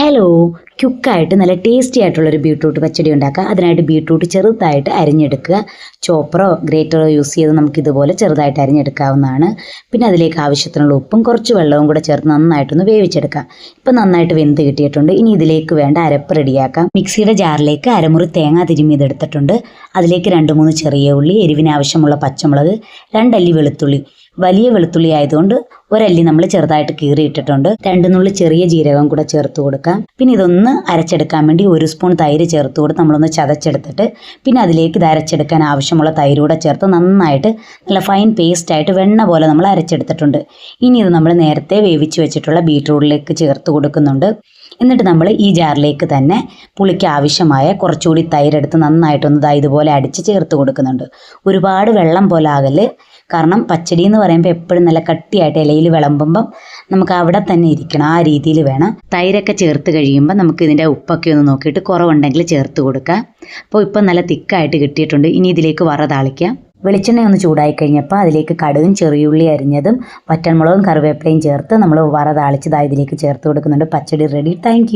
Hello ക്യുക്കായിട്ട് നല്ല tasty ആയിട്ടുള്ളൊരു beetroot പച്ചടി ഉണ്ടാക്കുക. അതിനായിട്ട് ബീട്രൂട്ട് ചെറുതായിട്ട് അരിഞ്ഞെടുക്കുക. ചോപ്പറോ ഗ്രേറ്ററോ യൂസ് ചെയ്ത് നമുക്ക് ഇതുപോലെ ചെറുതായിട്ട് അരിഞ്ഞെടുക്കാവുന്നതാണ്. പിന്നെ അതിലേക്ക് ആവശ്യത്തിനുള്ള ഉപ്പും കുറച്ച് വെള്ളവും കൂടെ ചേർത്ത് നന്നായിട്ടൊന്ന് വേവിച്ചെടുക്കാം ഇപ്പം നന്നായിട്ട് വെന്ത് കിട്ടിയിട്ടുണ്ട്. ഇനി ഇതിലേക്ക് വേണ്ട അരപ്പ് റെഡിയാക്കാം. മിക്സിയുടെ ജാറിലേക്ക് അരമുറി തേങ്ങ തിരുമ്മിയതെടുത്തിട്ടുണ്ട് അതിലേക്ക് രണ്ട് മൂന്ന് ചെറിയ ഉള്ളി എരിവിനാവശ്യമുള്ള പച്ചമുളക് രണ്ടല്ലി വെളുത്തുള്ളി. വലിയ വെളുത്തുള്ളി ആയതുകൊണ്ട് ഒരല്ലി നമ്മൾ ചെറുതായിട്ട് കീറിയിട്ടിട്ടുണ്ട്. രണ്ട് നുള്ളി ചെറിയ ജീരകം കൂടെ ചേർത്ത് കൊടുക്കാം. പിന്നെ ഇതൊന്ന് അരച്ചെടുക്കാൻ വേണ്ടി ഒരു സ്പൂൺ തൈര് ചേർത്ത് കൊടുത്ത് നമ്മളൊന്ന് ചതച്ചെടുത്തിട്ട് പിന്നെ അതിലേക്ക് ഇത് അരച്ചെടുക്കാൻ ആവശ്യമുള്ള തൈര് കൂടെ ചേർത്ത് നന്നായിട്ട് നല്ല ഫൈൻ പേസ്റ്റ് ആയിട്ട് വെണ്ണ പോലെ നമ്മൾ അരച്ചെടുത്തിട്ടുണ്ട്. ഇനി ഇത് നമ്മൾ നേരത്തെ വേവിച്ച് വെച്ചിട്ടുള്ള ബീറ്റ്റൂട്ടിലേക്ക് ചേർത്ത് കൊടുക്കുന്നുണ്ട്. എന്നിട്ട് നമ്മൾ ഈ ജാറിലേക്ക് തന്നെ പുളിക്ക് ആവശ്യമായ കുറച്ചുകൂടി തൈരെടുത്ത് നന്നായിട്ടൊന്ന് ഇതാ ഇതുപോലെ അടിച്ച് ചേർത്ത് കൊടുക്കുന്നുണ്ട്. ഒരുപാട് വെള്ളം പോലെ ആകൽ. കാരണം പച്ചടി എന്ന് പറയുമ്പോൾ എപ്പോഴും നല്ല കട്ടിയായിട്ട് ഇലയിൽ വിളമ്പുമ്പം നമുക്ക് അവിടെ തന്നെ ഇരിക്കണം. ആ രീതിയിൽ വേണം തൈരൊക്കെ ചേർത്ത് കഴിയുമ്പോൾ നമുക്ക് ഇതിന്റെ ഉപ്പൊക്കെ ഒന്ന് നോക്കിയിട്ട് കുറവുണ്ടെങ്കിൽ ചേർത്ത് കൊടുക്കുക അപ്പോൾ ഇപ്പം നല്ല തിക്കായിട്ട് കിട്ടിയിട്ടുണ്ട്. ഇനി ഇതിലേക്ക് വറ താളിക്കാം. വെളിച്ചെണ്ണ ഒന്ന് ചൂടായി കഴിഞ്ഞപ്പോൾ അതിലേക്ക് കടുകും ചെറിയുള്ളി അരിഞ്ഞതും പറ്റൻമുളകും കറിവേപ്പിലയും ചേർത്ത് നമ്മൾ വറ താളിച്ചതായി ഇതിലേക്ക് ചേർത്ത് കൊടുക്കുന്നുണ്ട്. പച്ചടി റെഡി താങ്ക്